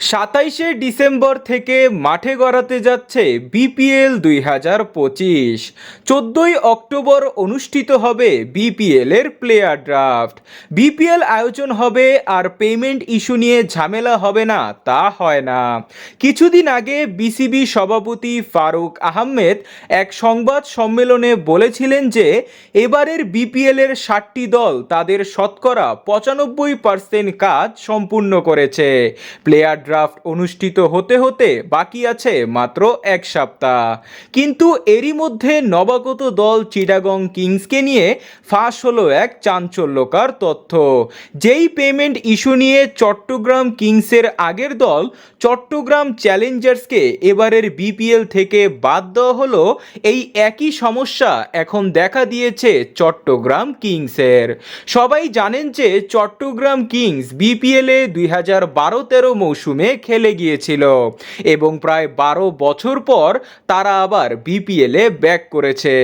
সাতাইশে ডিসেম্বর থেকে মাঠে গড়াতে যাচ্ছে বিপিএল দুই হাজার পঁচিশ। চোদ্দোই অক্টোবর অনুষ্ঠিত হবে বিপিএল এর প্লেয়ার ড্রাফট। বিপিএল আয়োজন হবে আর পেমেন্ট ইস্যু নিয়ে ঝামেলা হবে না, তা হয় না। কিছুদিন আগে বিসিবি সভাপতি ফারুক আহমেদ এক সংবাদ সম্মেলনে বলেছিলেন যে, এবারের বিপিএল এর ষাটটি দল তাদের শতকরা পঁচানব্বই পার্সেন্ট কাজ সম্পূর্ণ করেছে। প্লেয়ার ড্রাফট অনুষ্ঠিত হতে হতে বাকি আছে মাত্র এক সপ্তাহ। কিন্তু এরই মধ্যে নবাগত দল চিটাগং কিংসকে নিয়ে ফাঁস হলো এক চাঞ্চল্যকার তথ্য। যেই পেমেন্ট ইস্যু নিয়ে চট্টগ্রাম কিংসের আগের দল চট্টগ্রাম চ্যালেঞ্জার্সকে এবারের বিপিএল থেকে বাদ দেওয়া হলো, এই একই সমস্যা এখন দেখা দিয়েছে চট্টগ্রাম কিংসের। সবাই জানেন যে চট্টগ্রাম কিংস বিপিএলে দুই হাজার বারো তেরো মৌসুমে খেলে গিয়েছিল। এবং প্রায় বারো বছর পর তারা আবার বিপিএলে ব্যাক করেছে।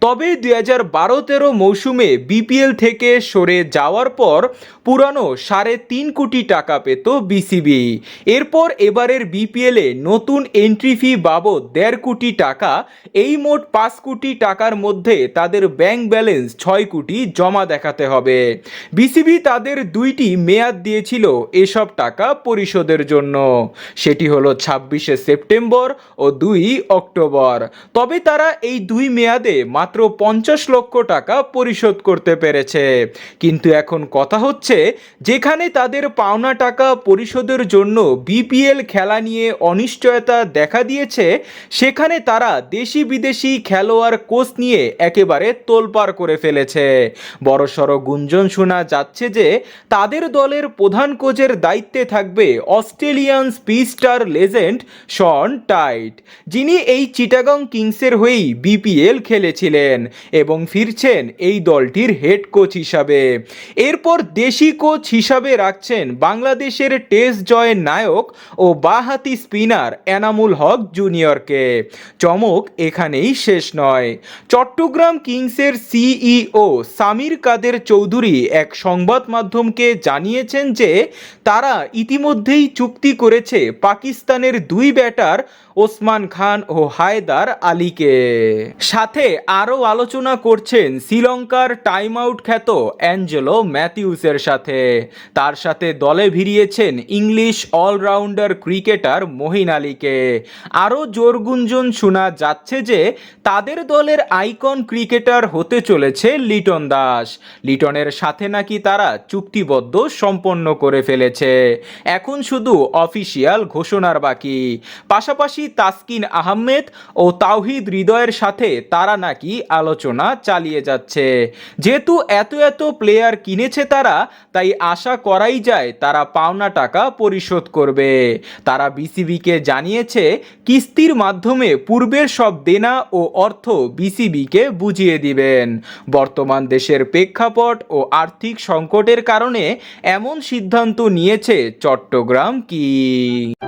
তবে দুই হাজার বারো তেরো মৌসুমে বিপিএল থেকে সরে যাওয়ার পর পুরানো সাড়ে তিন কোটি টাকা পেত বিসিবি এরপর এবারের বিপিএলে নতুন এন্ট্রি ফি বাবদ দেড় কোটি টাকা, এই মোট পাঁচ কোটি টাকার মধ্যে তাদের ব্যাংক ব্যালেন্স ছয় কোটি জমা দেখাতে হবে। বিসিবি তাদের দুইটি মেয়াদ দিয়েছিল এসব টাকা পরিশোধের জন্য। সেটি হলো ছাব্বিশে সেপ্টেম্বর ও দুই অক্টোবর। তবে তারা এই দুই মেয়াদে মাত্র পঞ্চাশ লক্ষ টাকা পরিশোধ করতে পেরেছে। কিন্তু এখন কথা হচ্ছে, যেখানে তাদের পাওনা টাকা পরিশোধের জন্য বিপিএল খেলা নিয়ে অনিশ্চয়তা দেখা দিয়েছে, সেখানে তারা দেশি বিদেশি খেলোয়াড় কোচ নিয়ে একেবারে তোলপাড় করে ফেলেছে। বড়সড় গুঞ্জন শোনা যাচ্ছে যে, তাদের দলের প্রধান কোচের দায়িত্বে থাকবে অস্ট্রেলিয়ান স্পিস্টার লেজেন্ড শন টাইট যিনি এই চিটাগং কিংসের হয়েই বিপিএল খেলেছিলেন এবং ফিরছেন এই দলটির হেড কোচ হিসাবে। এরপর দেশি কোচ হিসাবে রাখছেন বাংলাদেশের টেস্ট জয়ের নায়ক ও বাহাতি স্পিনার এনামুল হক জুনিয়রকে চমক এখানেই শেষ নয়। চট্টগ্রাম কিংসের সিইও সামির কাদের চৌধুরী এক সংবাদ মাধ্যমকে জানিয়েছেন যে তারা ইতিমধ্যেই চুক্তি করেছে পাকিস্তানের দুই ব্যাটার ওসমান খান ও হায়দার আলীকে। সাথে আরও আলোচনা করছেন শ্রীলঙ্কার টাইম আউট খ্যাত অ্যাঞ্জেলো ম্যাথিউসের সাথে। তার সাথে দলে ভিড়িয়েছেন ইংলিশ অলরাউন্ডার ক্রিকেটার মহিন আলীকে। আরও জোর গুঞ্জন শোনা যাচ্ছে যে তাদের দলের আইকন ক্রিকেটার হতে চলেছে লিটন দাস। লিটনের সাথে নাকি তারা চুক্তিবদ্ধ সম্পন্ন করে ফেলেছে। এখন শুধু অফিসিয়াল ঘোষণার বাকি। পাশাপাশি তাসকিন আহমেদ ও তাওহিদ হৃদয়ের সাথে তারা নাকি আলোচনা চালিয়ে যাচ্ছে। যেহেতু এত এত প্লেয়ার কিনেছে তারা, তাই আশা করাই যায় তারা পাওনা টাকা পরিশোধ করবে। তারা বিসিবিকে জানিয়েছে, কিস্তির মাধ্যমে পূর্বের সব দেনা ও অর্থ বিসিবিকে বুঝিয়ে দিবেন। বর্তমান দেশের প্রেক্ষাপট ও আর্থিক সংকটের কারণে এমন সিদ্ধান্ত নিয়েছে চট্টগ্রাম কি ที